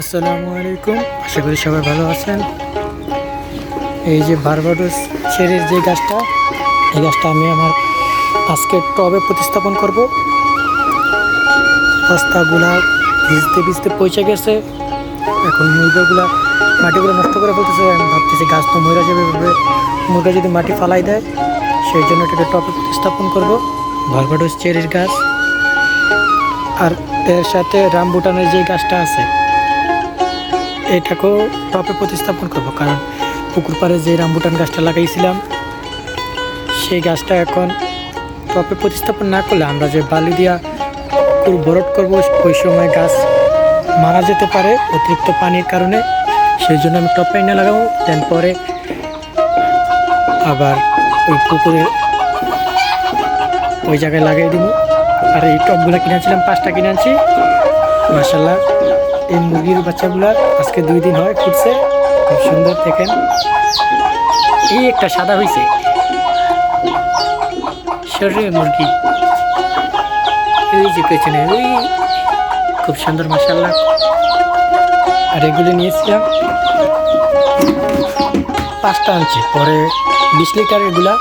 আসসালামু আলাইকুম। আশা করি সবাই ভালো আছেন। এই যে বারবাডোস ছেড়ের যে গাছটা, এই গাছটা আমি আমার আজকে টবে প্রতিস্থাপন করব। রাস্তাগুলা ভিজতে ভিজতে পৌঁছে গেছে। এখন মুরগাগুলা মাটিগুলো নষ্ট করে ফেলতেছে। আমি ভাবতেছি গাছ তো মরে যাবে মুরগা যদি মাটি ফালাই দেয়, সেই জন্য এটাকে টবে প্রতিস্থাপন করব। বারবাডোস চেরির গাছ। আর এর সাথে রামবুটানের যে গাছটা আছে এটাকেও টপে প্রতিস্থাপন করব। কারণ পুকুর পাড়ে যে রামবুটান গাছটা লাগাইছিলাম, সেই গাছটা এখন টপে প্রতিস্থাপন না করলে আমরা যে বালি দিয়া ভরট করব, ওই সময় গাছ মারা যেতে পারে অতিরিক্ত পানির কারণে। সেই জন্য আমি টপে এনে লাগাবো, দেন পরে আবার ওই পুকুরে ওই জায়গায় লাগিয়ে দিব। আর এই টপগুলো কিনেছিলাম, পাঁচটা কিনে আনছি মাসাল্লাহ এই মুরগির বাচ্চাগুলা আজকে দুই দিন হয় ফুটছে। খুব সুন্দর দেখেন। এই একটা সাদা হয়েছে সরে মুরগি। এই যে পেছনে, ওই খুব সুন্দর মশাল্লা আর এগুলো নিয়েছিলাম পাঁচটা আনছি। পরে বিশ লিটার এগুলা।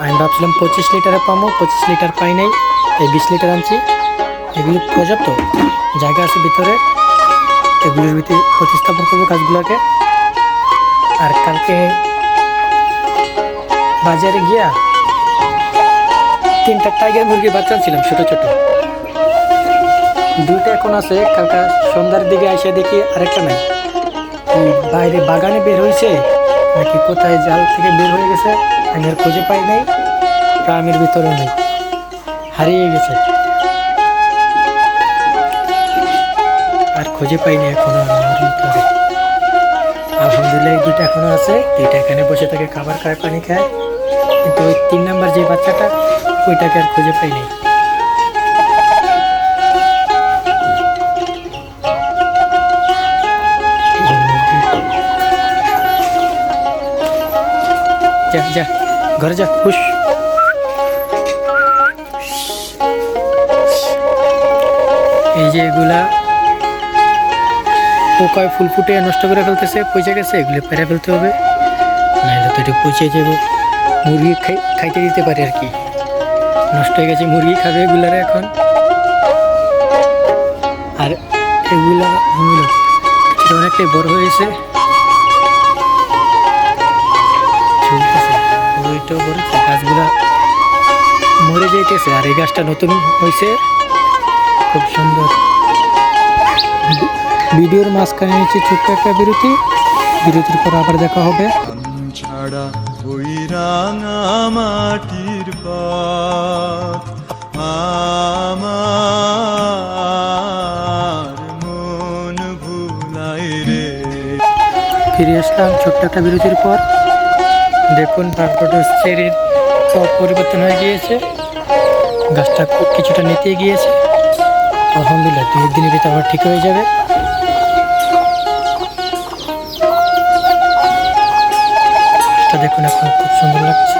আমি ভাবছিলাম পঁচিশ লিটারে পাবো পঁচিশ লিটার পাই নাই। এই বিশ লিটার আনছি। এগুলো পর্যাপ্ত জায়গা আছে ভিতরে। এগুলোর ভিতরে প্রতিস্থাপন করব গাছগুলোকে। আর কালকে বাজারে গিয়া তিনটা টাইগার মুরগির বাচ্চা ছিলাম ছোট ছোট। দুইটা এখন আছে, কালকা সন্ধ্যার দিকে এসে দেখি আরেকটা নাই। বাইরে বাগানে বের হয়েছে নাকি কোথায় জাল থেকে বের হয়ে গেছে, আমি আর খুঁজে পাই নাই গ্রামের ভিতরেও নেই। হারিয়ে গেছে। খুঁজে পাইনি এখনও আলহামদুলিল্লাহ দুইটা এখনও আছে। দুইটা এখানে বসে থাকে, খাবার খায়, পানি খায়। কিন্তু ওই তিন নাম্বার যে বাচ্চাটা, ওইটাকে আর খুঁজে পাইনি। যা যা, ঘরে যা খুশ এই যে এগুলা পোকায় ফুল ফুটে নষ্ট করে ফেলতেছে, পচে গেছে, এগুলো পেরে ফেলতে হবে। নাহলে তো এটা পচে যাব। মুরগি খাই, খাইতে দিতে পারে আর কি। নষ্ট হয়ে গেছে, মুরগি খাবে এগুলার এখন। আর এগুলা অনেকটাই বড় হয়েছে। গাছগুলা মরে যাইতেছে। আর এই গাছটা নতুন হয়েছে খুব সুন্দর। ভিডিওর মাঝখানে নিচে ছোট্ট একটা বিরতি। বিরতির পর আবার দেখা হবে। ছাড়া ওই রাঙা মাটির পথ আমার মন ভুলাই রে। ফিরে আসলাম ছোট্ট একটা বিরতির পর। দেখুন তারপরে চেরির সব পরিবর্তন হয়ে গিয়েছে। গাছটা খুব কিছুটা নিতে গিয়েছে। আলহামদুলিল্লাহ দুই দিনের ভিতরে আবার ঠিক হয়ে যাবে। গাছটা দেখুন এখন, খুব সুন্দর লাগছে।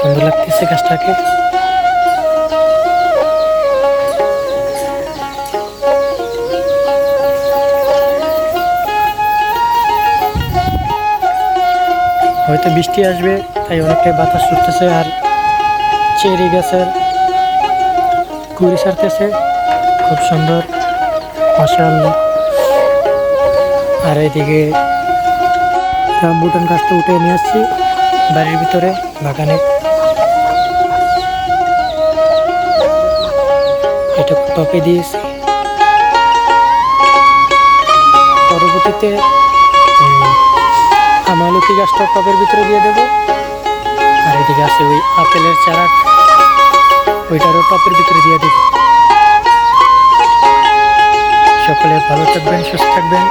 সুন্দর লাগতেছে গাছটাকে। হয়তো বৃষ্টি আসবে, তাই অনেকটাই বাতাস উঠতেছে আর চেরি গাছের কুড়ি সারতেছে। খুব সুন্দর মাসাল্লাহ আর এইদিকে রামবুটান গাছটা উঠে নিয়ে আসছি বাড়ির ভিতরে বাগানে। এটা টপে দিয়েছি। পরবর্তীতে উম, গাছটা টবের ভিতরে দিয়ে দেবো। আর এদিকে আছে ওই আপেলের চারা। ওইটারও টপের ভিতরে দিয়ে দেবো। সকলে ভালো থাকবেন সুস্থ থাকবেন।